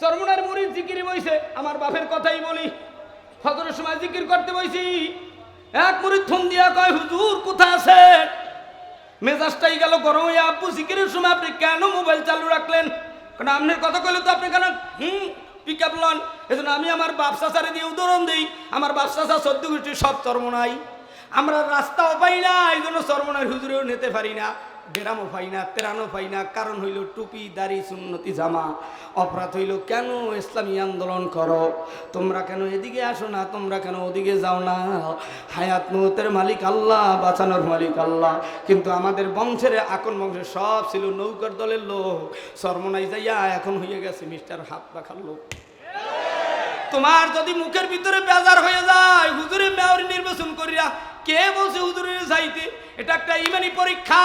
সরমুনার মুড়ি জিকির বইছে, আমার বাপের কথাই বলি। ফজরের সময় জিকির করতে বইছি, এক মুড়ি থম দিয়া কয়, হুজুর, কোথা আছে? মেজাজটাই গেল গরম হয়ে আব্বু, জিকিরের সময় আপনি কেন মোবাইল চালু রাখলেন? কারণ আপনার কথা কইলে তো আপনি কেন, হুম, পিক আপ লন? এজন্য আমি আমার বাপসা সারে দিয়ে উদাহরণ দিই, আমার বাপসা সা সদ্য গোষ্ঠী সব চর্ম নাই। আমরা রাস্তাও পাই না এই জন্য চর্মনার হুজুরেও নিতে পারি না। বেরামও পাই না তেরানো পাই না, কারণ হইল টুপি, দাড়ি, সুন্নতি, জামা। অপরাধ হইল কেন ইসলামী আন্দোলন করো? তোমরা কেন এদিকে আসো না, তোমরা কেন ওদিকে যাও না? হায়াত মুহূর্তের মালিক আল্লাহ, বাঁচানোর মালিক আল্লাহ। কিন্তু আমাদের বংশের আকন বংশের সব ছিল নৌকার দলের লোক। সরমনাই যাইয়া এখন হয়ে গেছে মিস্টার হাত রাখার লোক। তোমার যদি মুখের ভিতরে বেজার হয়ে যায় হুজুরে মেয়র নির্বাচন করিয়া কে বলছে হুজুরের যাইতে? এটা একটা ইমানি পরীক্ষা,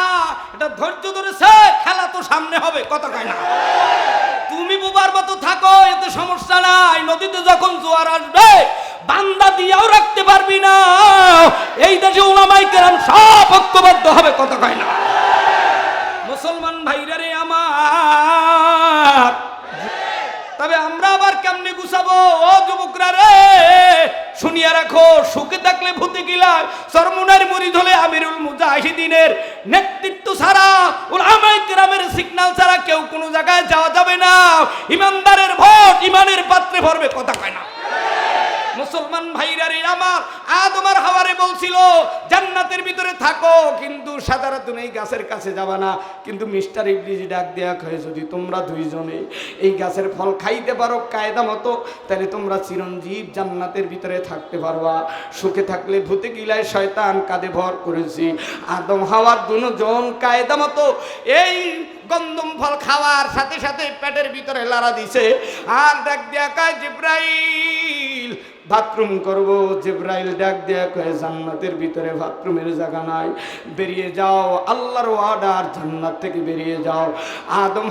এটা ধৈর্য ধরেছে খেলা তো সামনে হবে কত কয় না। তুমি বুবার মতো থাকো, এতে সমস্যা নাই। নদীতে যখন জোয়ার আসবে, বান্দা দিয়েও রাখতে পারবি না। এই দেশে ওলামাই কেরাম সব ঐক্যবদ্ধ হবে কত কয় না। মুসলমান ভাইরা রে আমার, তবে আমরা আবার কেমনে গুছাবো? ও যুবকরা রে শুনিয়া রাখো, সুখে থাকলে ভূতে গিলার সরমুনার মুড়ি হলে আমিরুল মুজাহিদিনের নেতৃত্ব ছাড়া ওলামায়ে কেরামের সিগন্যাল ছাড়া কেউ কোনো জায়গায় যাওয়া যাবে না। ইমানদারের ভোট, ইমানের পাত্রে ভরবে, কথা কয় না। মুসলমান ভাইরা রে, আমার আদম আর হাওয়ারে বলছিল, জান্নাতের ভিতরে থাকো, কিন্তু সাধারণত এই গাছের কাছে যাবা না। কিন্তু মিস্টার ইবলিজ ডাক দেয়া কয়ে, যদি তোমরা দুইজনে এই গাছের ফল খাইতে পারো কায়দা মতো, তাহলে তোমরা চিরঞ্জীব জান্নাতের ভিতরে থাকতে পারবা। সুখে থাকলে ভূতে গিলায় শয়তান কাঁধে ভর করেছি। আদম হাওয়ার দুজন কায়দা মতো, এই গন্দম ফল খাওয়ার সাথে সাথে পেটের ভিতরে লাড়া দিছে। আর ডাক দেয়া কয়, জিব্রাইল, বাথরুম করব। জিব্রাইল ডাক দেয়া কয়ে, জান্নাতের ভিতরে বাথরুমের জায়গা নাই। বেরিয়ে যাও, আল্লাহর অর্ডার জান্নাত থেকে বেরিয়ে যাও। আদম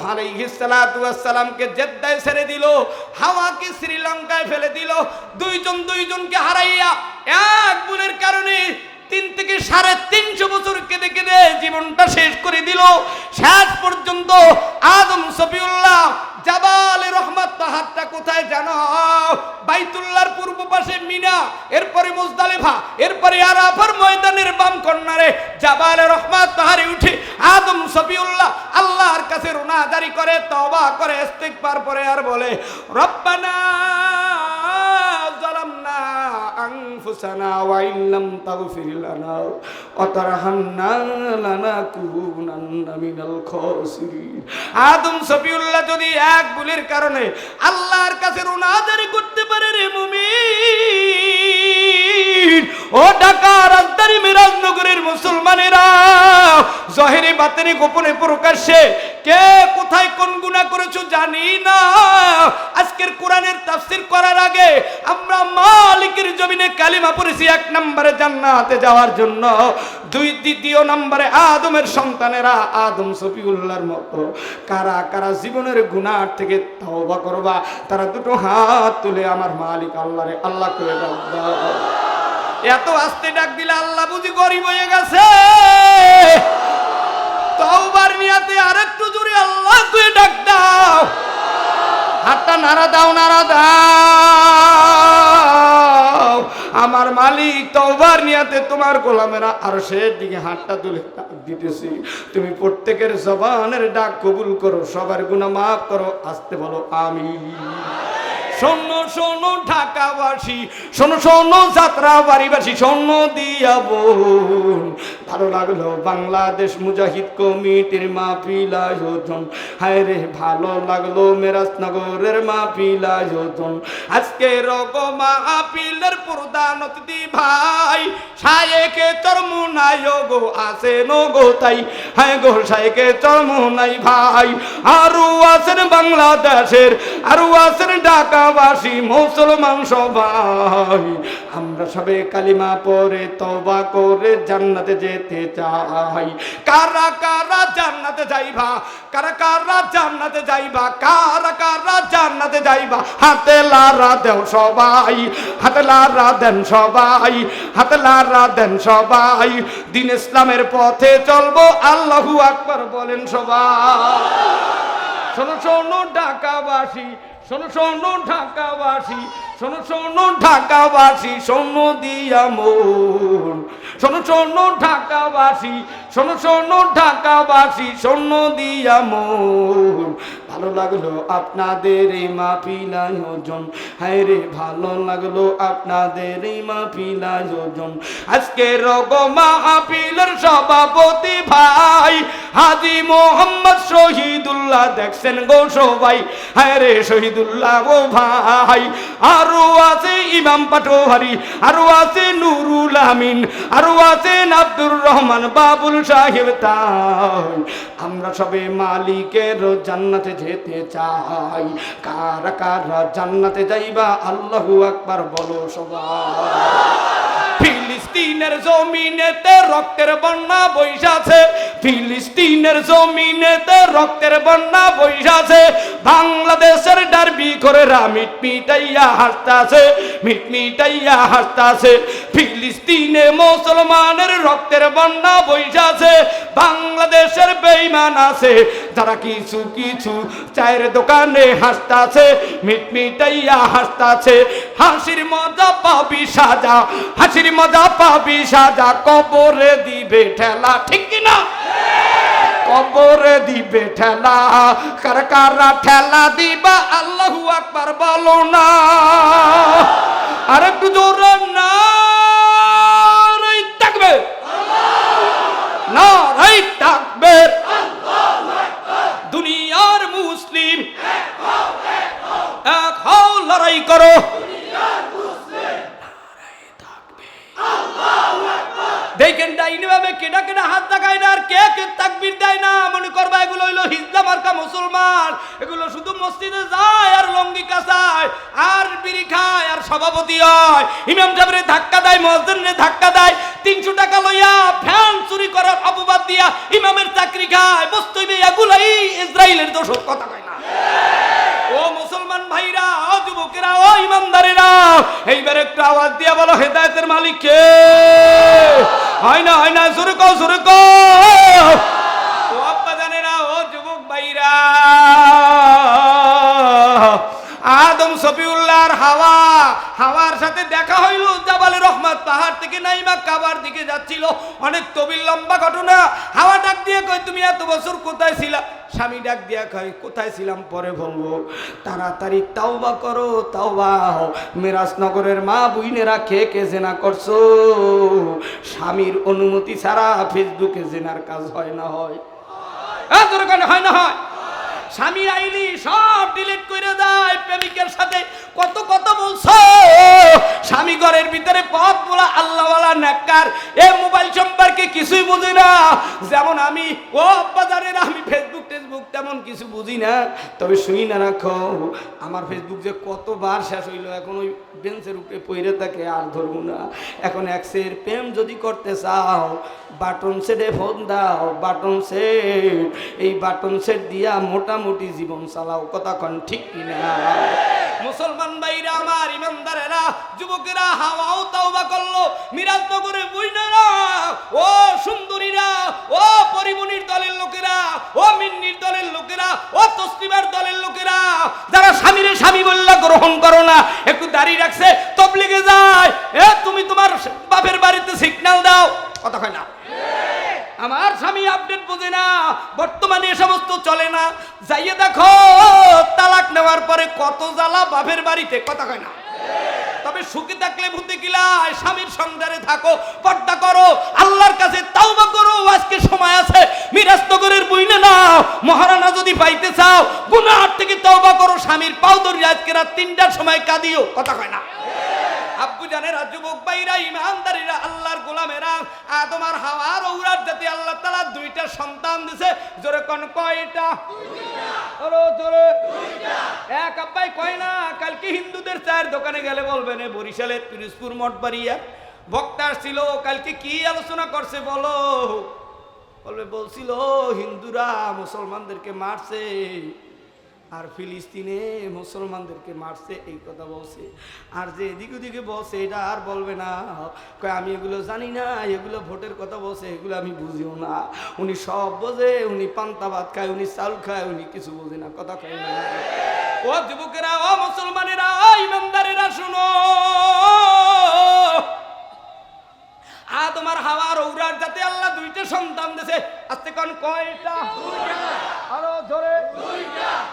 সালামকে জেদ্দায় ছেড়ে দিল, হাওয়াকে শ্রীলঙ্কায় ফেলে দিল। দুইজন দুইজনকে হারাইয়া এক গুণের কারণে তিন থেকে সাড়ে তিনশো বছর কেঁদে কেঁদে জীবনটা শেষ করে দিল। শেষ পর্যন্ত আদম সফিউল্লাহ জাবালে রহমত তাহারটা কোথায় জানো? বাইতুল্লার পূর্ব পাশে মিনা, এরপরে মুজদালিফা, এরপরে আরাফার ময়দানের বাম কন্নারে জাবালে রহমত তাহারে উঠে আদম সফিউল্লাহ আল্লাহর কাছে রুনা জারি করে তবা করে, ইস্তিগফার পরে আর বলে, রব্বানা أنفسنا وإن لم تغفر لنا وترحمنا لنكونن من الخاسرين আদম সফিউল্লাহ যদি এক ভুলের কারণে আল্লাহর কাছে রোনাজারি করতে পারে রে মুমিন ও ঢাকা রাজধানী মিরাজনগরের মুসলমানেরা, জহেরে বাতেনে গোপনে প্রকাশ্যে, কে কোথায় কোন গুণা করেছ জানি না। আজকের কোরআনের তাফসির করার আগে আমরা মালিকের জমিনে কালিমা পড়েছি এক নম্বরে জান্নাতে যাওয়ার জন্য। দুই দ্বিতীয় নম্বরে আদমের সন্তানেরা, আদম সফিউল্লাহর মতো। কারা কারা জীবনের গুনার থেকে তওবা করবা, তারা দুটো হাত তুলে আমার মালিক আল্লাহরে আল্লাহ করে দাও। এত আস্তে ডাক দিলে আল্লাহ বুঝি গরিব হয়ে গেছে। তওবার নিয়াতে আরেকটু জোরে আল্লাহ করে ডাক দাও। হাতটা নাড়া দাও নাড়া দাও। আমার মালিক তওবার নিয়াতে তোমার গোলামেরা আর শের দিকে হাতটা তুলে দিতেছি। তুমি প্রত্যেকের জবানের ডাক কবুল করো, সবার গুনাহ মাফ করো, আসতে বলো আমি শোনো শোনো ঢাকাবাসী, শোনো শোনো যাত্রা বাড়িবাসী শোনো দিয়া বোন। ভালো লাগল বাংলাদেশ মুজাহিদ কমিটির আয়োজন। হায় রে, ভালো লাগল মেরাজনগরের মাহফিল আয়োজন। আজকে রগ মাহফিলের প্রধান অতিথি ভাই সায়েকে চরমুনাই গো আসে গো তাই। হায় গো সায়েকে চরমুনাই ভাই আরও আসেন বাংলাদেশের আরও আছেন ঢাকাবাসী মুসলমান সবাই। আমরা সবে কালিমা পরে তবা করে জান্নাতে যেতে চাই। কারা কারা জান্নাতে যাইবা? কারা কারা জান্নাতে যাইবা? কারা কারা জান্নাতে যাইবা? হাতে লারা দেও সবাই, হাতে লারা দেন সবাই, হাতে লারা দেন সবাই। দিন ইসলামের পথে চলবো, আল্লাহু আকবার বলেন সবাই। শোনো শোনো, ঢাকাবাসী শোনো শোনো, ঢাকাবাসী, শোনো শোনো, ঢাকাবাসী, শোনো দিয়া মন। শোনো শোনো, ঢাকাবাসী, শোনো শোনো, ঢাকাবাসী, শোনো দিয়া মন। ভালো লাগল আপনাদের এই মাহফিল আয়োজন। হায় রে, ভালো লাগল আপনাদের এই মাহফিল আয়োজন। আজকে রগ মাহফিলের সভাপতি ভাই, হাজি মোহাম্মদ শহীদুল্লাহ দেখছেন গো সবাই। হায় রে, শহীদুল্লাহ গো ভাই, আরও আছে ইমাম পাটোহারি, আরও আছে নুরুল আমিন, আরও আছেন আব্দুর রহমান বাবুল সাহেব তাই। আমরা সবে মালিকের জান্নাতে যেতে চাই। কার কার জান্নাতে যাইবা, আল্লাহু আকবার বলো সবাই। ফিলিস্তিনের জমিনেতে রক্তের বন্যা বৈশাছে ফিলিস্তিনের জমিনেতে রক্তের বন্যা বৈশাছে বাংলাদেশের ডারবি করে মিট মিটাইয়া হাসতাছে, মিট মিটাইয়া হাসতাছে। ফিলিস্তিনে মুসলমানের রক্তের বন্যা বৈশাছে বাংলাদেশের বেইমান আছে। যারা কিছু কিছু চায়ের দোকানে হাসতাছে, মিট মিটাইয়া হাসতাছে। হাসির মজা পাবি সাজা, হাসির মজা পাবি সাজা। কবরে দিবে ঠেলা, ঠিক কি না কবরে দিবে ঠেলা কার কারা ঠেলা দিবা আল্লাহু আকবার বলো না। সফিউল্লাহর হাওয়া, হাওয়ার সাথে দেখা হইল জাবালে রহমত। পাহাড় থেকে নাইমা কাবার দিকে যাচ্ছিল। অনেক তবিল, লম্বা ঘটনা। হাওয়া ডাক দিয়ে কই তুমি এত বছর কোথায় ছিলা? স্বামী ডাক দিয়া কয়, কোথায় ছিলাম পরে বলব। তাড়াতাড়ি তাওবা করো, তাওবা মিরাজনগরের মা বুইনেরা কে কে জেনা করছ? স্বামীর অনুমতি ছাড়া ফেসবুকে জেনার কাজ হয় না হ্যাঁ? হয় না হয়? স্বামী আইলি সব ডিলিট করে দেয় প্রেমিকের সাথে। কত কত বলছো? স্বামী ঘরের ভিতরে পথ বলা আল্লাহওয়ালা নেককার এ মোবাইল সম্পর্কে কিছুই বুঝি না। যেমন আমি, ও জানেন আমি ফেসবুক টেসবুক তেমন কিছু বুঝি না। তবে শুনি না, রাখো, আমার ফেসবুক যে কতবার শেষ হইল, এখন ওই বেঞ্চের উপরে পইরে থাকে, আর ধরবো না। এখন এক্সের প্রেম যদি করতে চাও, বাটন সেটে ফোন দাও, বাটন সেট। এই বাটন সেট দিয়া মোটামুটি জীবন চালাও, কথা কন ঠিক কিনা? মুসলমান ভাইরা আমার ইমানদারেরা, যুবকেরা হাওয়াও তাওবা করল মিরাজনগরে বুইনারা, ও সুন্দরীরা, ও পরিমণির দলের লোকেরা, ও মিন্নির দলের লোকেরা, ও তসলিমার দলের লোকেরা, যারা স্বামীরে স্বামী বললা গ্রহণ করো না, একটু দাঁড়িয়ে রাখছে, তবলিগে যায়। এ, তুমি তোমার বাপের বাড়িতে সিগন্যাল দাও, কথা কয় না। আমার স্বামী আপডেট বোঝে না, বর্তমানে এ সমস্ত চলে না। যাইয়ে দেখো, তালাক নেওয়ার পরে কত জ্বালা বাপের বাড়িতে, কথা কয় না। তবে সুখে থাকলে ভূতে গিলায় স্বামীর সংসারে থাকো, পর্দা করো, আল্লাহর কাছে তাওবা করো, আজকে সময় আছে মিরাজনগরের বইনে নাও, মহারানা যদি পাইতে চাও গুনার থেকে তওবা করো, স্বামীর পাও ধরি আজকে রাত তিনটার সময় কাঁদিও, কথা কয় না। আব্বু জানেরা যুবক ভাইরা ইমানদারিরা, আল্লাহর গোলামেরা হাওয়ার ঔরাত জাতি, আল্লাহ তালা দুইটা সন্তান দিছে। জোরে কোন, কয়টা? জোরে। এক আব্বাই কয় না, কালকে হিন্দুদের চায়ের দোকানে গেলে বলবেন বরিশালের পিরিজপুর মঠবাড়িয়া। বক্তা ছিল কালকে কি আলোচনা করছে বলো? বলবে, বলছিল, হিন্দুরা মুসলমানদেরকে মারছে। আর ফিলিস্তিনে মুসলমানদেরকে মারছে, এই কথা বলছে। আর যে এদিক ওদিকে বলছে, এটা আর বলবে না। কয়, আমি এগুলো জানি না, এগুলো ভোটের কথা বলছে, এগুলো আমি বুঝিও না। উনি সব বোঝে, উনি পান্তা ভাত খায়, উনি চাল খায়, উনি কিছু বোঝে না, কথা কয় না। ও যুবকেরা, ও মুসলমানেরা, ও ইমানদারেরা, শুনো। আ তোমার হাওয়ার ঔরার যাতে আল্লাহ দুইটা সন্তান দেছে। আজকে কোন কয়টা? আরও ধরে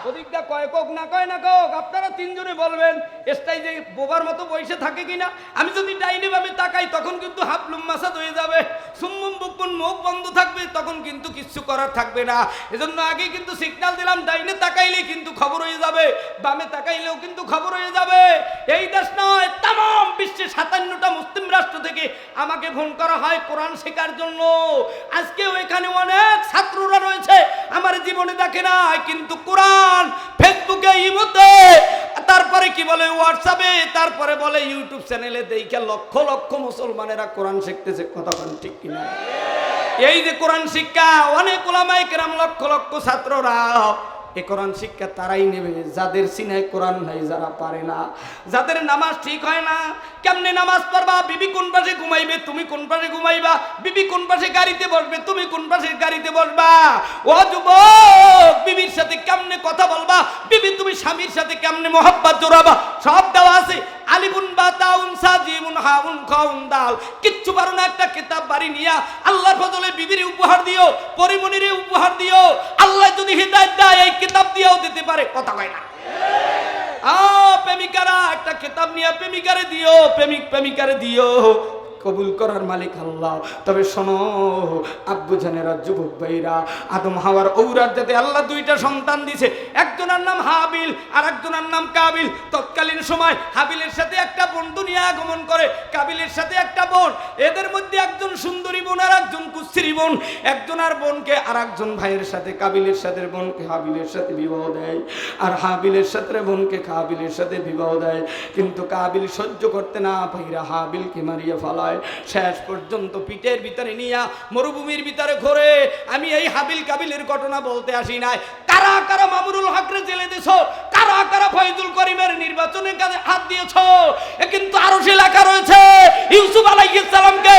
ওদিকটা কয় কোক না কয় না কোক, আপনারা তিনজনে বলবেন এসটাই যে বোবার মতো বসে থাকে কিনা? আমি যদি ডাইনি ভাবে তাকাই, তখন কিন্তু হাফলুম মাসাদ হয়ে যাবে। সুম্মুম বুকুন মুখ বন্ধ থাকবে, তখন কিন্তু কিচ্ছু করার থাকবে না। এজন্য আগে কিন্তু সিগন্যাল দিলাম, ডাইনে তাকাইলে কিন্তু খবর হয়ে যাবে। বামে তাকাইলেও কিন্তু খবর হয়ে যাবে। এই দেশ নয় তাম বিশ্বের সাতান্নটা মুসলিম রাষ্ট্র থেকে আমাকে করা হয় কোরআন শেখার জন্য। আজকেও এখানে অনেক ছাত্ররা রয়েছে, আমার জীবনে দেখে না কিন্তু কোরআন ফেসবুকে ইমোতে তারপরে কি বলে হোয়াটসঅ্যাপে, তারপরে বলে ইউটিউব চ্যানেলে দেখে লক্ষ লক্ষ মুসলমানেরা কোরআন শিখতেছে, কথা বলেন ঠিক কিনা? এই যে কোরআন শিক্ষা, অনেক ওলামাই কেরাম লক্ষ লক্ষ ছাত্ররা এ কোরআন শিক্ষা তারাই নেবে। যাদের সিনায় কোরআন নাই, যারা পারে না। যাদের নামাজ ঠিক হয় না, কেমনে নামাজ পড়বা? বিবি কোন পাশে ঘুমাইবে? তুমি কোন পাশে ঘুমাইবা? বিবি কোন পাশে গাড়িতে বসবে? তুমি কোন পাশে গাড়িতে বসবা? ও যুবক, বিবির সাথে কেমনে কথা বলবা? বিবি, তুমি স্বামীর সাথে কেমনে মোহাব্বত জোড়াবা সব দেওয়া আছে। আলিবুন বা তাউন সাজিমুন হাউন খাউন দাল। কিচ্ছু পারো না একটা কিতাব বাড়ি নিয়া। আল্লাহর বদলে বিবির উপহার দিও পরিমণিরে উপহার দিও। আল্লাহ যদি হৃদায়ত দেয়, এই কিতাব দিয়েও দিতে পারে, কথা হয় না। আ প্রেমিকারা, একটা কিতাব নিয়ে প্রেমিকারে দিও, প্রেমিক প্রেমিকারে দিও। কবুল করার মালিক আল্লাহ। তবে শোনো, আব্বু জানেরা, যুবক ভাইরা আদম হাওয়ার ঔরার যাতে আল্লাহ দুইটা সন্তান দিছে, একজনের নাম হাবিল আর একজনের নাম কাবিল। তৎকালীন সময় হাবিলের সাথে একটা বোন দুনিয়া আগমন করে, কাবিলের সাথে একটা বোন। এদের মধ্যে একজন সুন্দরী বোন আর একজন কুস্তিরি বোন। একজন আর বোনকে আর একজন ভাইয়ের সাথে, কাবিলের সাথে বোনকে হাবিলের সাথে বিবাহ দেয়। আর হাবিলের সাথে বোনকে কাবিলের সাথে বিবাহ দেয়। কিন্তু কাবিল সহ্য করতে না ভাইরা হাবিলকে মারিয়া ফালায় শেষ পর্যন্ত পিঠের ভিতরে নিয়া মরুভূমির ভিতরে ঘোরে। আমি এই হাবিল কাবিলের ঘটনা বলতে আসি নাই। কারা কারা মামুরুল হকরে জেলে দিছ? কারা কারা ফয়জুল করিমের নির্বাচনের কাজে হাত দিয়েছ? কিন্তু আরও সে লেখা রয়েছে, ইউসুফ আলাইহিস সালামকে।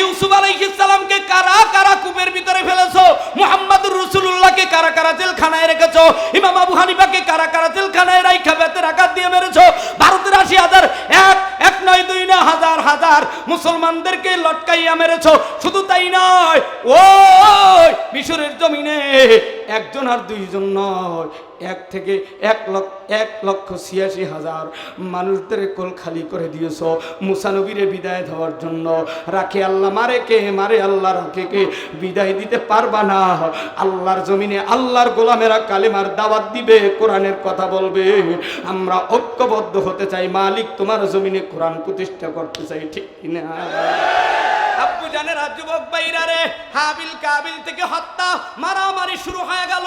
ইউসুফ আলাইহিস সালামকে কারা কারা কূপের ভিতরে ফেলেছো? মুহাম্মদুর রাসূলুল্লাহকে কারা কারা জেলখানায় রেখেছো? ইমাম আবু হানিফাকে কারা কারা জেলখানায় রাইখা বেতের আঘাত দিয়ে মেরেছো? ভারতের আশি হাজার এক এক নয় দুই না, হাজার হাজার। মুসলমানদেরকে লটকাইয়া মেরেছ। শুধু তাই নয়, ওই মিশরের জমিনে একজন আর দুইজন নয়। এক থেকে এক লক্ষ এক লক্ষ ছিয়াশি হাজার মানুষদের কোল খালি করে দিয়েছ। মুসানবীরে বিদায় দেওয়ার জন্য। রাখে আল্লাহ, মারে কে? মারে আল্লাহ, রাখে কে? বিদায় দিতে পারবা না। আল্লাহর জমিনে আল্লাহর গোলামেরা কালেমার দাওয়াত দিবে, কোরআনের কথা বলবে। আমরা ঐক্যবদ্ধ হতে চাই। মালিক তোমার জমিনে কোরআন প্রতিষ্ঠা করতে চাই, ঠিক কিনা যুবক রে, হাবিল কাবিল থেকে হত্যা, মারামারি শুরু হয়ে গেল।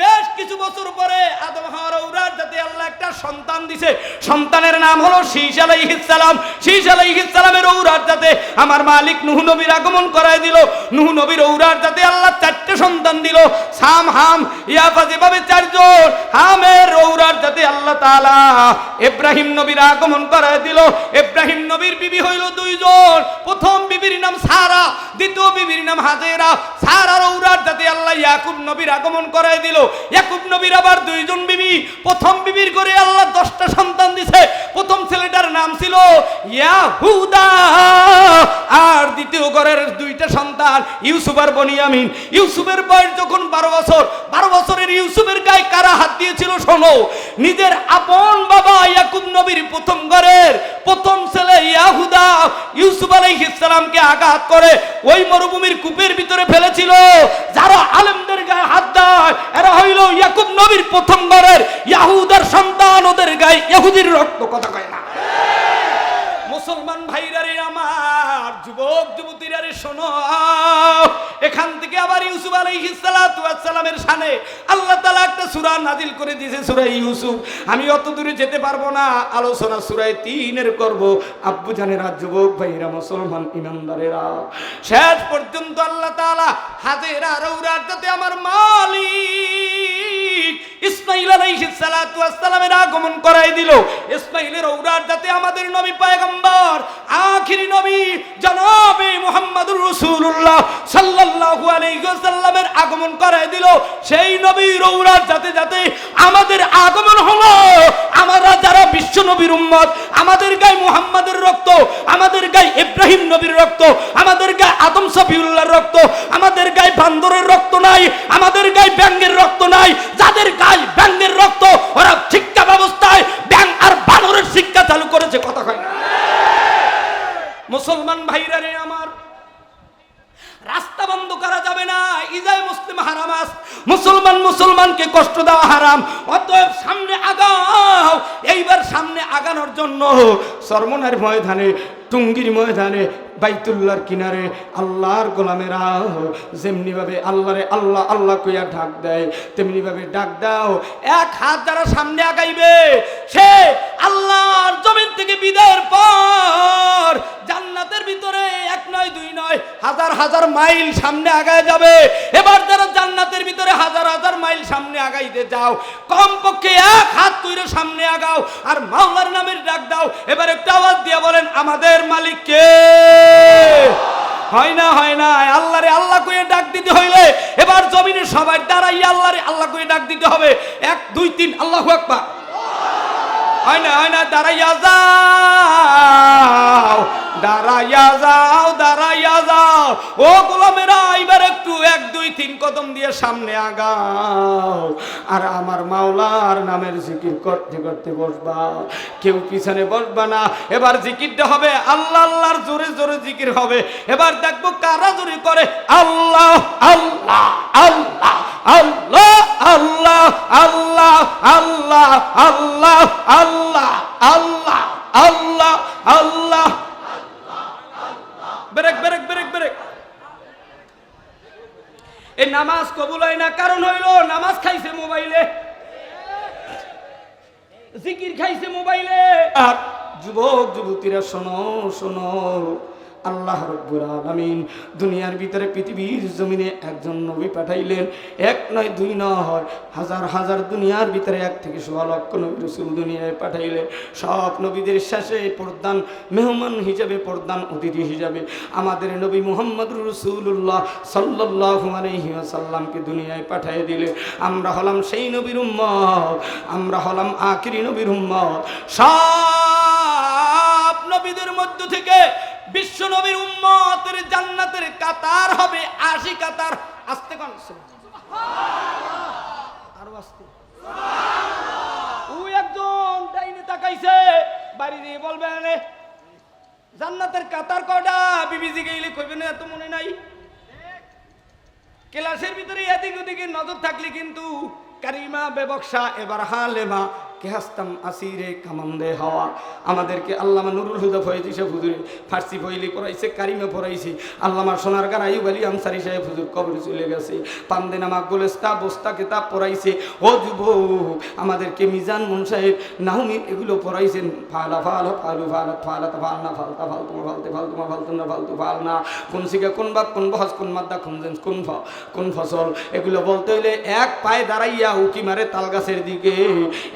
বেশ কিছু বছর পরে আদম হাওয়ার যাতে আল্লাহ একটা সন্তান দিছে। সন্তানের নাম হলো শীষ আলাইহিস সালাম। শীষ আলাইহিস সালামের ঔরার যাতে আমার মালিক নুহ নবীর আগমন করায় দিল। নুহ নবীর ঔরার যাতে আল্লাহ চারটে সন্তান দিল। সাম, হাম ইয়াফাজ এভাবে চারজন, হামের ঔরার যাতে আল্লাহ তাআলা ইব্রাহিম নবীর আগমন করায় দিল। ইব্রাহিম নবীর বিবি হইল দুইজন। প্রথম বিবির নাম সারা, দ্বিতীয় বিবির নাম হাজেরা। সারার ঔরার যাতে আল্লাহ ইয়াকুব নবীর আগমন করায় দিল। ইয়াকুব নবীর আবার দুইজন বিবি। প্রথম বিবির করে আল্লাহ দশটা সন্তান দিছে। প্রথম ছেলেটার নাম ছিল ইয়াহুদা। আর দ্বিতীয় ঘরের দুইটা সন্তান ইউসুফ বনিয়ামিন ইউসুফের বয়স যখন বারো বছর, বারো বছরের ইউসুফের গায়ে কারা হাত দিয়েছিল শোনো। নিজের আপন বাবা ইয়াকুব নবীর প্রথম ঘরের প্রথম ছেলে ইয়াহুদা ইউসুফ আলাইহিস সালামকে আঘাত করে ওই মরুভূমির কূপের ভিতরে ফেলেছিল। যারা আলেমদের গায়ে হাত দেয়, এরা হইল ইয়াকুব নবীর প্রথম ঘরের ইয়াহুদার সন্তান। ওদের গায়ে ইহুদির রক্ত কথা কয় না। মুসলমান ভাইরা রে আমার, যুবক যুবতীরা রে শোনো এখান থেকে আবার ইউসুফ আলাইহিস সালাতু ওয়াস আল্লাহ তাআলা একটা সুরা নাজিল করে দিয়েছে, সুরা ইউসুফ। আমি অত দূরে যেতে পারব না, আলোচনা সুরায় তিনের করব। আব্বু জানেরা, যুবক ভাইরা মুসলমান ইমানদারেরা, শেষ পর্যন্ত আল্লাহ তাআলা হাজেরা রৌরার আমার মালিক ইসমাইল আলাইহিস সালাতু ওয়াস সালামের আগমন করাই দিল। ইসমাইলের ঔরার যাতে আমাদের নবী পায়গম্বর, আখিরি নবী জনাবে মুহাম্মদুর রসুল্লাহ সাল্লাল্লাহু আলাইহি ওয়াসাল্লামের আগমন করাই দিল। সেই নবীর ঔরার যাতে যাতে আমাদের আগমন হলো। আমরা যারা বিশ্ব নবীর উম্মত, আমাদের গায়ে মুহাম্মাদের রক্ত, আমাদের গায়ে ইব্রাহিম নবীর রক্ত, আমাদের গায়ে আদম সফিউল্লাহর রক্ত, আমাদের গায়ে বান্দরের রক্ত নাই, আমাদের গায়ে ব্যাঙ্গের রক্ত নাই। যাদের গায়ে ব্যাঙ্গের রক্ত, ওরা শিক্ষা ব্যবস্থায় ব্যাং আর বানরের শিক্ষা চালু করেছে, কথা কয় না। মুসলমান ভাইরা ইজাই মুসলিম হারামাস মুসলমান মুসলমানকে কষ্ট দেওয়া হারাম। অতএব সামনে আগাও। এইবার সামনে আগানোর জন্য ময়দানে, টুঙ্গির ময়দানে, বাইতুল্লাহর কিনারে আল্লাহর গোলামেরা যেমনি ভাবে আল্লাহরে আল্লাহ আল্লাহ কইয়া ঢাক দেয় তেমনি ভাবে ডাক দাও। এক হাত যারা সামনে আগাইবে, সে আল্লাহর জমিন থেকে বিদায়ের পর হাজার হাজার মাইল সামনে আগায় যাবে। এবার যারা জান্নাতের ভিতরে হাজার হাজার মাইল সামনে আগাইতে যাও কমপক্ষে এক হাত তুইরে সামনে আগাও আর মাওলার নামের ডাক দাও। এবার একটা আওয়াজ দিয়ে বলেন, আমাদের মালিক কে? হয় না হয় না, আল্লাহরে আল্লাহ কইয়ে ডাক দিতে হইলে এবার জমিনে সবাই দাঁড়াই আল্লাহরে আল্লাহ কইয়ে ডাক দিতে হবে। এক, দুই, তিন, আল্লাহু আকবার। হয় না হয় না, দাঁড়াইয়া যাও। দাঁড়াইয়া যাও দাঁড়াইয়া যাও ও গোলামেরা এবার একটু এক দুই তিন কদম দিয়ে সামনে আগাও আর আমার মাওলার নামের জিকির করতে করতে বসবা কেউ পিছনে বসবা না এবার জিকিরটা হবে আল্লাহ আল্লাহর জোরে জোরে জিকির হবে এবার দেখব কারা জোরে করে Allah Allah Allah Allah Allah Allah Allah Allah Allah Allah Allah Allah break break break break. এই নামাজ কবুল হয় না, কারণ হইল নামাজ খাইছে মোবাইলে। জিকির খাইছে মোবাইলে। আর যুবক, যুবতীরা শোনো শোনো। আল্লাহ রব্বুল আলামিন দুনিয়ার ভিতরে পৃথিবীর জমিনে একজন নবী পাঠাইলেন। এক নয়, দুই নয় হাজার হাজার দুনিয়ার ভিতরে এক থেকে সোয়া লক্ষ নবী রসুল দুনিয়ায় পাঠাইলেন। সব নবীদের শেষে প্রধান মেহমান হিসাবে, প্রধান অতিথি হিসাবে আমাদের নবী মুহাম্মদ রসুল্লাহ সাল্লাহ আলহিহাসাল্লামকে দুনিয়ায় পাঠিয়ে দিলে আমরা হলাম সেই নবীর উম্মত। আমরা হলাম আখিরি নবীর উম্মত। সব নবীদের মধ্য থেকে বিশ্ব নবীর উম্মতের জান্নাতের কাতার হবে আশি কাতার। আসতে কন আরও আসতে। ওই একজন ডাইনে তাকাইছে, বাড়ি দিয়ে বলবে এনে জান্নাতের কাতার কয়টা? বিবিজি গেইলে কইবে, না, এত মনে নাই। ক্লাসের ভিতরে এদিক ওদিকে নজর থাকলে কিন্তু কারিমা ব্যবসা এবার হালেমা কে হাস্তাম আসিরে কামান্দে হওয়া। আমাদেরকে আল্লামা নুরুল হুদা ফয়েজি সাহেব হুজুরে, ফার্সি ফইলি পড়াইছে কারিমে পড়াইছি আল্লামা সোনার গান আইব আলী আনসারি সাহেব হুজুর, কবরে চলে গেছে। পান্দে নামা গোলেস্তা, বস্তা, কেতাব পড়াইছে ও যুব আমাদেরকে মিজান মুন সাহেব নাহুমি এগুলো পড়াইছেন ফালা, ফাল, ফালু, ফাল ফালাত ফাল না ফালতা ফালতে ফাল, তোমার ফালতু না ফালতু ফাল না। কোন শিখে, কোন বাক কোন বহস, কোন মাদ্দা, কোন জেন্স, কোন ফ, কোন ফসল। এগুলো বলতে হইলে এক পায়ে দাঁড়াইয়া উকি মারে তাল গাছের দিকে।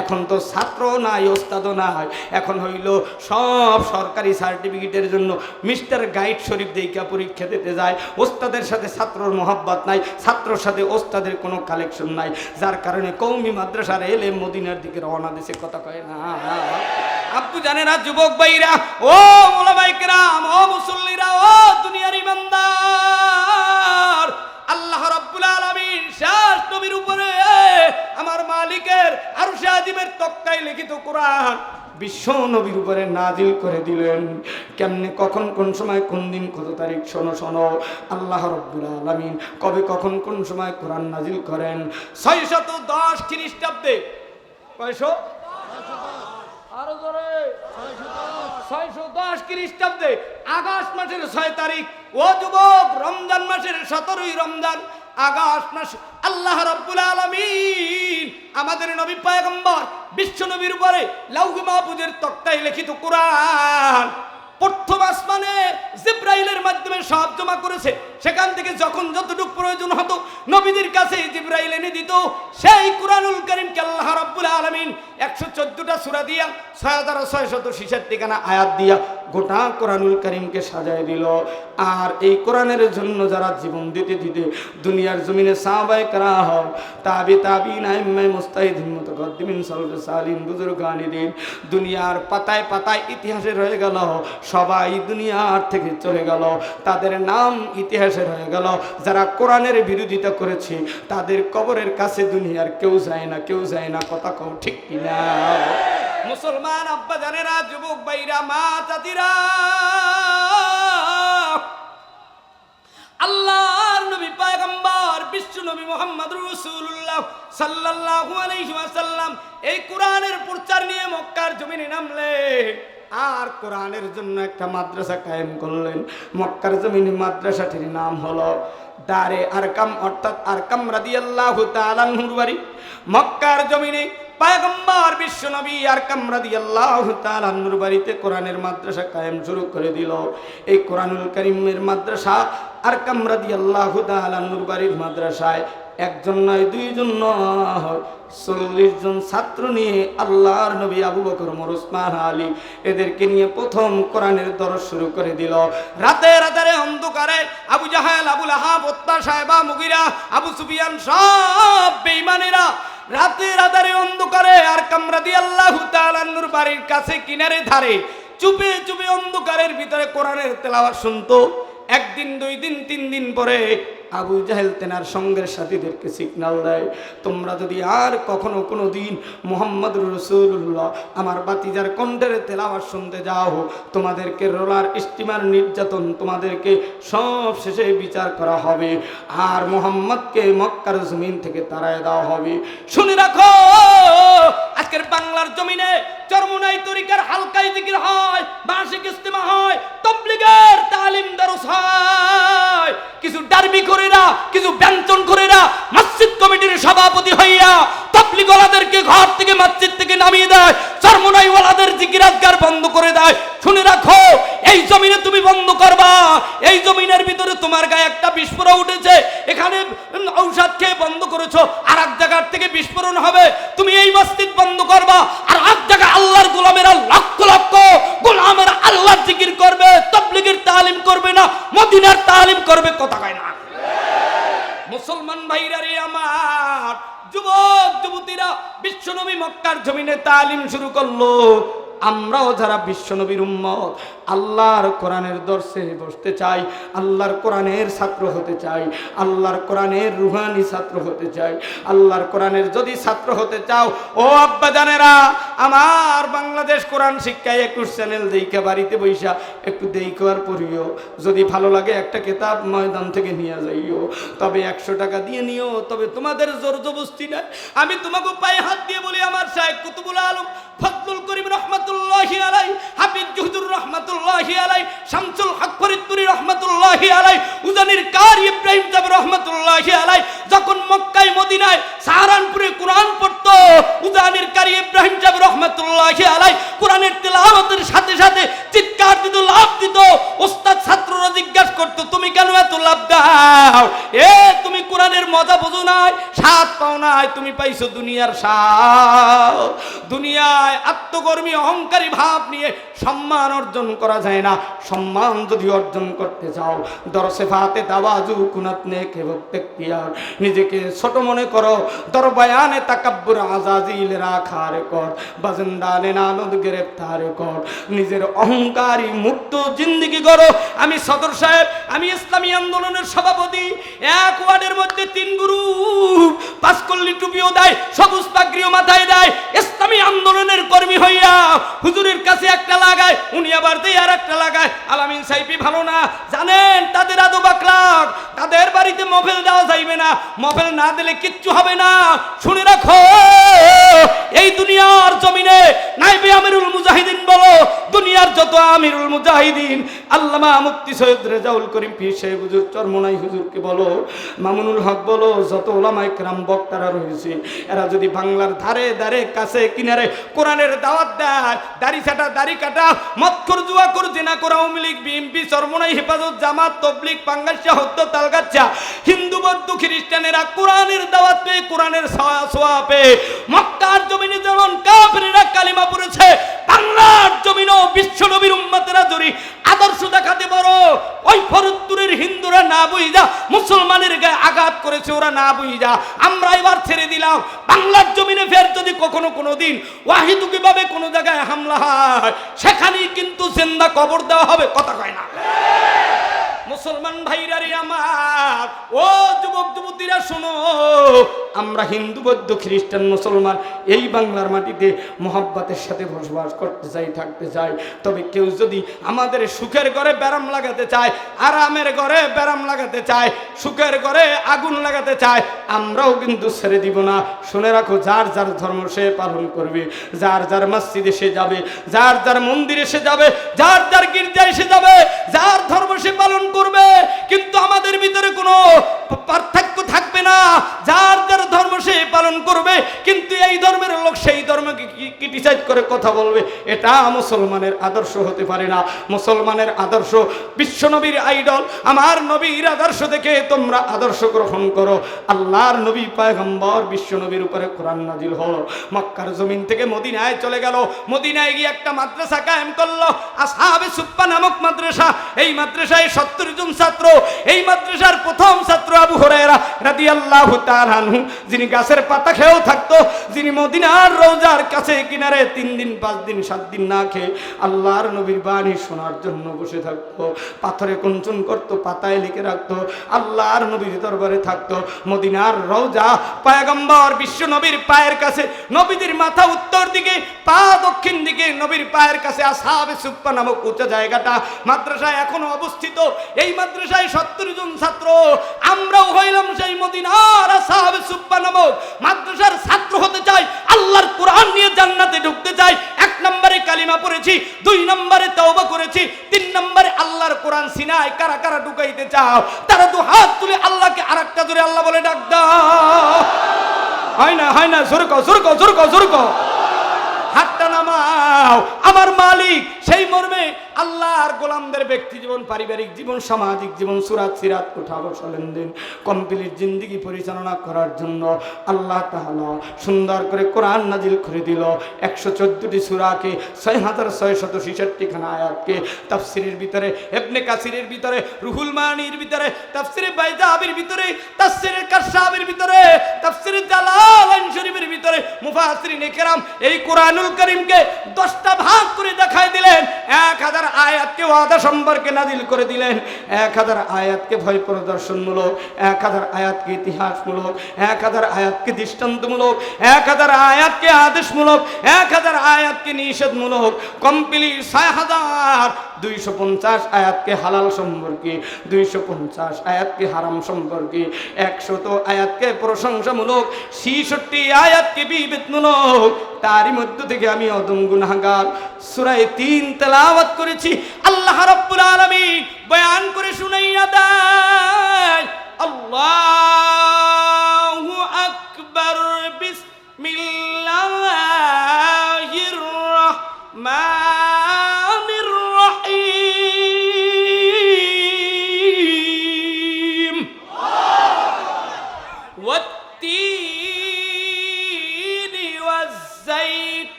এখন তো ছাত্র নাই ওস্তাদও নাই। এখন হইল সব সরকারি সার্টিফিকেটের জন্য মিস্টার গাইড শরীফ দেইকা পরীক্ষা দিতে যায়। ওস্তাদের সাথে ছাত্রর মোহাব্বত নাই, ছাত্রর সাথে ওস্তাদের কোনো কালেকশন নাই। যার কারণে কৌমি মাদ্রাসার এলে মদিনার দিকে রওনা দিছে, কথা কয় না। আপনি জানে না, যুবক ভাইরা, ও মোলামাইকরাম ও মুসল্লিরা, ও দুনিয়ার ইমানদার। আল্লাহ রাব্বুল আলামিন শেষ নবীর উপরে। আমার মালিকের আর আজিমের তক্তায় লিখিত কোরআন বিশ্ব নবীর উপরে নাজিল করে দিলেন। কেমনে, কখন, কোন সময়, কোন দিন, কত তারিখ, শোনো শোনো। আল্লাহ রব্বুল আলামিন কবে, কখন, কোন সময় কোরআন নাজিল করেন? ছয়শত দশ খ্রিস্টাব্দে। কয়শো? আরও জোরে। ছয়শো দশ খ্রিস্টাব্দে। আগস্ট মাসের ছয় তারিখ। ও যুবক রমজান মাসের সতেরোই রমজান। আগস্ট মাস, আল্লাহ রব্বুল আলমিন আমাদের নবী পায়গম্বর, বিশ্ব নবীর উপরে লাউহি মাহফুজের তক্তায় লিখিত কোরআন, প্রথম আসমানে জিব্রাইলের মাধ্যমে সব জমা করেছে। সেখান থেকে যখন যতটুকু প্রয়োজন হতো, নবীদের কাছে জিব্রাইল এনে দিত, সেই কুরআনুল করিমকে আল্লাহ রাব্বুল আলামিন একশো চোদ্দটা সূরা দিয়া ছয় হাজার ছয় ঠিকানা আয়াত দিয়া গোটা কোরআনুল করিমকে সাজায় দিল। আর এই কোরআনের জন্য যারা জীবন দিতে দিতে দুনিয়ার জমিনে সাহাবাই করা হয় তাবি তাবি নাইমাই মুস্তাহিদিন, মুতাকদ্দিমিন, সালফে সালিম, বুজুর্গানিদিন, দুনিয়ার পাতায় পাতায় ইতিহাসে রয়ে গেল, সবাই দুনিয়ার থেকে চলে গেল। তাদের নাম ইতিহাসে রয়ে গেল। যারা কোরআনের বিরোধিতা করেছে, তাদের কবরের কাছে দুনিয়ার কেউ যায় না, কেউ যায় না, কথা কও ঠিক কিনা? মুসলমান আব্বা জানেরা, যুবক বাইরা মা চাতিরা আল্লাহর নবী পয়গম্বর, বিশ্ব নবী মোহাম্মদ রাসূলুল্লাহ সাল্লাল্লাহু আলাইহি ওয়াসাল্লাম এই কোরআনের প্রচার নিয়ে মক্কার জমিনে নামলেন। আর কোরআনের জন্য একটা মাদ্রাসা কায়েম করলেন। মক্কার জমিনে মাদ্রাসাটির নাম হলো দারে আরকাম, অর্থাৎ আরকাম রাদিয়াল্লাহু তাআলা নূর বাড়ি। মক্কার জমিনে পায়গম্বর বিশ্ব নবী আরকাম রাদিয়াল্লাহু তাআলা নূর বাড়িতে কোরআনের মাদ্রাসা কায়েম শুরু করে দিল। এই কোরআনুল কারীমের মাদ্রাসা আরকাম রাদিয়াল্লাহু তাআলা নূর বাড়ির মাদ্রাসায় একজন নয়, দুইজন নয়। চল্লিশ জন ছাত্র নিয়ে আল্লাহর নবী আবু বকর ওমর, ওসমান, আলী এদেরকে নিয়ে প্রথম কোরআনের দরস শুরু করে দিল। রাতে রাতারে অন্ধকারে আবু জাহাল আবুল আহাব ওত্তা সাহেবা, মুগিরা, আবু সুফিয়ান সব বেঈমানেরা রাতে রাতারে অন্ধকারে আর কামরাদি আল্লাহ তাআলার বাড়ির কাছে কিনারে ধারে চুপে চুপে অন্ধকারের ভিতরে কোরআনের তেলাওয়াত শুনতো। একদিন, দুই দিন, তিন দিন পরে আবু জাহেল তেনার সঙ্গের সাথীদেরকে সিগনাল দেয়, তোমরা যদি আর কখনো কোনো দিন মোহাম্মদ রসুল্লাহ আমার বাতিজার কণ্ঠের তেলাওয়াত শুনতে যাও, তোমাদেরকে রোলার স্টিমার নির্যাতন তোমাদেরকে সব শেষে বিচার করা হবে আর মোহাম্মদকে মক্কার জমিন থেকে তাড়ায় দেওয়া হবে। শুনে রাখো! আজকের বাংলার জমিনে চরমুনাই তরিকার হালকাই জিকির হয়, বার্ষিক ইস্তেমা হয়, তবলিগের তালিম দারুস হয়। কিছু ডারবি করে না কিছু ব্যঞ্চন করে না মসজিদ কমিটির সভাপতি হইয়া তবলিগওয়ালাদেরকে ঘর থেকে মসজিদ থেকে নামিয়ে দেয় চরমুনাই ওয়ালাদের জিকিরাজগার বন্ধ করে দেয়। শুনে রাখো, এই জমিনে তুমি বন্ধ করবা। এই জমিনের ভিতরে তোমার গায়ে একটা বিস্ফোরণ উঠেছে। এখানে ঔষধ খেয়ে বন্ধ করেছ আর এক জায়গার থেকে বিস্ফোরণ হবে। তুমি এই মসজিদ বন্ধ করবা, আর এক জায়গায় আল্লাহর গোলামেরা লক্ষ লক্ষ গোলামেরা আল্লাহর জিকির করবে, তবলিগের তালিম করবে না, মদিনার তালিম করবে, কথা কয় না। মুসলমান ভাইরা রে আমার যুবক যুবতীরা বিশ্বনবী মক্কার জমিনে তালিম শুরু করল। আমরাও যারা বিশ্বনবীর উম্মত, আল্লাহর কোরআনের দর্শে বসতে চাই, আল্লাহর কোরআনের ছাত্র হতে চাই, আল্লাহর কোরআনের রুহানি ছাত্র হতে চাই, আল্লাহর কোরআনের যদি ছাত্র হতে চাও, ও আব্বা জানেরা, আমার বাংলাদেশ কোরআন শিক্ষায় একুশ চ্যানেল দেইকা বাড়িতে বৈশা, একটু দেইকার পড়িও যদি ভালো লাগে একটা কেতাব ময়দান থেকে নিয়ে যাইও, তবে একশো টাকা দিয়ে নিও, তবে তোমাদের জোর জবস্তি নাই। আমি তোমাকে পায়ে হাত দিয়ে বলি, আমার সাহেব কুতুবুল আলম ফজলুল করিম রহমতুল্লাহি আলাই হাফিজ জুহুদুর রহমতুল্লাহি আলাই শামসুল হক ফরিদপুরি রহমতুল্লাহি আলাই উজানির কার ইব্রাহিম জাব রহমতুল্লাহি আলাই যখন মক্কায়, মদিনায়, সাহারানপুরে কোরআন পড়তো, উজানির কারি ইব্রাহিম জাব রহমতুল্লাহি আলাই কোরআনের তেলাওয়াতের সাথে সাথে চিৎকার দিত লাভ দিত, ওস্তাদ ছাত্ররা জিজ্ঞাসা করতো, তুমি কেন এত দাও। এ, তুমি কোরআনের মজা বোঝো নাই, স্বাদ পাও নাই, তুমি পাইছো দুনিয়ার স্বাদ। দুনিয়ায় আত্মকর্মী অহংকারী ভাব নিয়ে সম্মান অর্জন করা যায় না। সম্মান যদি অর্জন করতে চাও, দরসে ফাতে তাওয়াজু কুনাত নে কে ব্যক্তিয়ার নিজেকে ছোট মনে করো, দরবায়ানে তাকাব্বুর আজাজিল রাখার কর। বাজেন্দানে নানদ গ্রেফতার কর। নিজের অহংকারী, মুক্ত জিন্দিগি করো আমি সদর সাহেব, আমি ইসলামী আন্দোলনের সভাপতি, এক ওয়ার্ডের মধ্যে তিন গ্রুপ। পাঁচকল্লি টুপিও দেয়, সবুজ পাগড়িও মাথায় দেয়। ইসলামী আন্দোলনের কর্মী হইয়া হুজুরের কাছে একটা লাগায়, উনি আবার দেয় আর একটা লাগায়। আলামিন সাহেবই ভালো না, জানেন তাদের আদো বাকলাক তাদের বাড়িতে মফেল দেওয়া যাইবে না। মফেল না দিলে কিচ্ছু হবে না। শুনে রাখো, এই দুনিয়ার জমিনে নাইবে আমিরুল মুজাহিদিন বলো। দুনিয়ার যত আমিরুল মুজাহিদিন আল্লামা মুফতি সৈয়দ রেজাউল করিম পীর সাহেব, হুজুর চরমনাই হুজুরকে বলো, মামুনুল হক বলো, যত ওলামায়ে কেরাম বক্তারা রয়েছে, এরা যদি বাংলার ধারে ধারে, কাছে কিনারে কোরআনের দাওয়াত দেয়, দাড়ি ছাটা, দাড়ি কাটা, মৎখর জুয়া কর জেনা করা আওয়ামী লীগ, বিএনপি, চরমনাই, হেফাজত, জামাত, তবলিগ, পাঙ্গাসা হত্য তালগাচ্ছা হিন্দু, বৌদ্ধ, খ্রিস্টানেরা কোরআনের দাওয়াত পেয়ে, কোরআনের ছোঁয়া পেয়ে, মক্কার জমিনে যেমন কাফেরেরা কালিমা পড়েছে, বাংলার জমিনও বিশ্ব নবীর উম্মতেরা যদি আদর্শ দেখাতে পারো ওই ফরুদ্দুরের হিন্দুরা না বুঝা মুসলমানের গায়ে আঘাত করেছে, ওরা না বুঝা আমরা এবার ছেড়ে দিলাম। বাংলার জমিনে ফের যদি কখনো কোনো দিন ওয়াহিদুকি ভাবে কোনো জায়গায় হামলা হয়, সেখানেই কিন্তু জেন্দা কবর দেওয়া হবে, কথা কয় না। মুসলমান ভাইরা রে আমার, ও যুবক যুবতীরা শোনো আমরা হিন্দু, বৌদ্ধ, খ্রিস্টান, মুসলমান এই বাংলার মাটিতে মোহাব্বতের সাথে বসবাস করতে চাই, থাকতে চাই। তবে কেউ যদি আমাদের সুখের ঘরে ব্যারাম লাগাতে চায়, আরামের ঘরে ব্যারাম লাগাতে চায়, সুখের ঘরে আগুন লাগাতে চায়, আমরাও কিন্তু ছেড়ে দিব না। শুনে রাখো, যার যার ধর্ম সে পালন করবে, যার যার মসজিদে সে যাবে, যার যার মন্দিরে সে যাবে, যার যার গির্জায় সে যাবে, যার ধর্ম সে পালন করবে। কিন্তু আমাদের ভিতরে কোনো পার্থক্য থাকবে না। যার যার ধর্ম সে পালন করবে, কিন্তু এই ধর্মের লোক সেই ধর্মকে ক্রিটিসাইজ করে কথা বলবে? এটা মুসলমানের আদর্শ হতে পারে না। মুসলমানের আদর্শ বিশ্বনবীর আইডল আমার নবীর আদর্শ দেখে তোমরা আদর্শ গ্রহণ করো। আল্লাহর নবী পায়গম্বর বিশ্বনবীর উপরে কোরআন নাজিল হলো। মক্কার জমিন থেকে মদিনায় চলে গেল। মদিনায় গিয়ে একটা মাদ্রাসা কায়েম করল। আসহাবে সুপ্পা নামক মাদ্রাসা। এই মাদ্রাসায় সত্তর জন ছাত্র। এই মাদ্রাসার প্রথম ছাত্র আবু হরায়রা আনহু, যিনি গাছের পাতা খেয়েও থাকতো, যিনি মদিনার রোজার কাছে কিনারে তিন দিন, পাঁচ দিন, সাত দিন না খেয়ে আল্লাহর নবীর বাণী শোনার জন্য বসে থাকতো, পাথরে কুঞ্চন করতো, পাতায় লিখে রাখতো, আল্লাহর নবীর দরবারে থাকতো, মদিনার রোজা, পায়গম্বর বিশ্ব নবীর পায়ের কাছে, নবীদের মাথা উত্তর দিকে, পা দক্ষিণ দিকে, নবীর পায়ের কাছে আসাবে সুপ্পা নামক উঁচা জায়গাটা মাদ্রাসায় এখনও অবস্থিত। এই মাদ্রাসায় সত্তর জন ছাত্র, আমরাও হইলাম সেই সুপ্পা নামক মাদ্রাসার ছাত্র হতে চাই, আল্লাহর কোরআন নিয়ে জান্নাতে ঢুকতে চাই। এক নম্বরে কালিমা পড়েছি, দুই নম্বরে তওবা করেছি, তিন নম্বরে আল্লাহর কোরআন কারা কারা ঢুকাইতে চাও, তারা দু হাত তুলে আল্লাহকে আরেকটা জোরে আল্লাহ বলে ডাক হয় না হয় না, জোর কো জোর কো হাতটা নামাও, আমার মালিক সেই মর্মে আল্লাহর গোলামদের ব্যক্তি জীবন, পারিবারিক জীবন, সামাজিক জীবন, সুরাত সিরাত উঠা বসা লেনদেন, কমপ্লিট জিন্দিগি পরিচালনা করার জন্য আল্লাহ তাহলা সুন্দর করে কোরআন নাজিল করে দিল। একশো চোদ্দটি সুরাকে ছয় হাজার ছয় শত ছেষট্টিখানা আয়াতকে তাফসিরের ভিতরে এবনে কাসিরের ভিতরে, রুহুল মানির ভিতরে, তাফসিরে বাইজাবির ভিতরে তাফসিরের কারসাবের ভিতরে তাফসিরের জালালাইন শরীফের ভিতরে, মুফাসসিরিন কেরাম এই কোরআনুল করিমকে দশটা ভাগ করে দেখাই দিলেন, এক হাজার আয়াতকে ওয়াদা সম্পর্কে নাজিল করে দিলেন, এক হাজার আয়াতকে ভয় প্রদর্শনমূলক, এক হাজার আয়াতকে ইতিহাসমূলক, এক হাজার আয়াতকে দৃষ্টান্তমূলক, এক হাজার আয়াতকে আদেশমূলক, এক হাজার আয়াতকে নিষেধমূলক, কমপ্লিট ছয় হাজার দুইশো পঞ্চাশ আয়াতকে হালাল সম্পর্কে, দুইশো পঞ্চাশ আয়াতকে হারাম সম্পর্কে, একশত আয়াতকে প্রশংসামূলক, ছিষট্টি আয়াতকে বিবেদমূলক, তারই মধ্য থেকে আমি অদম গুনাহগার, সুরায় তিন তেলাওয়াত করেছি আল্লাহ রাব্বুল আলামিন বয়ান করে শুনাইয়া দেয়। আল্লাহু আকবার বিসমিল্লাহির রহমানির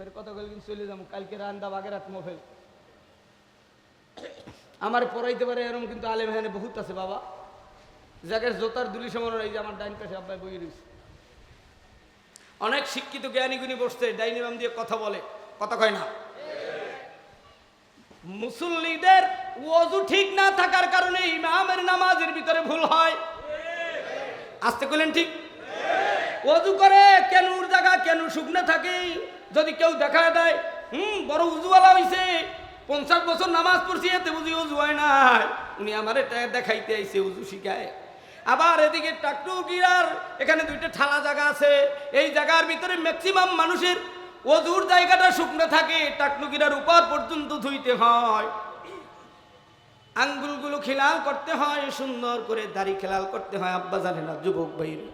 ফের কত কল দিন চলে যাব। কালকে রান্দা বাগের রাত মোফেল। আমার পড়াইতে পারে এরকম কিন্তু আলেম এখানে বহুত আছে বাবা। জায়গার জোতার দুলি সমান এই যে আমার ডাইন পাশে আব্বাই বই রয়েছে। অনেক শিক্ষিত জ্ঞানী গুণী বসছে, ডাইনি বাম দিয়ে কথা বলে। কথা কয় না? মুসল্লিদের ওজু ঠিক না থাকার কারণে ইমামের নামাজের ভিতরে ভুল হয়। আসতে করলেন ঠিক? অজু করে কেন উর জায়গা, কেন শুকনো থাকে যদি কেউ দেখা দেয়, হুম, বড় উজুওয়ালা হইছে, পঞ্চাশ বছর নামাজ পড়ছি, এতে বুঝি উজু হয় নাই। উনি আমার এটা দেখাইতে আইছে, উজু শিখায়। আবার এদিকে টাকটু গিরার, এখানে দুইটা ঠালা জায়গা আছে। এই জায়গার ভিতরে ম্যাক্সিমাম মানুষের অজুর জায়গাটা শুকনো থাকে টাকটু গিরার উপর পর্যন্ত ধুইতে হয়। আঙ্গুলগুলো খেলাল করতে হয়, সুন্দর করে দাড়ি খেলাল করতে হয়, আব্বা জানে না, যুবক ভাইয়ের।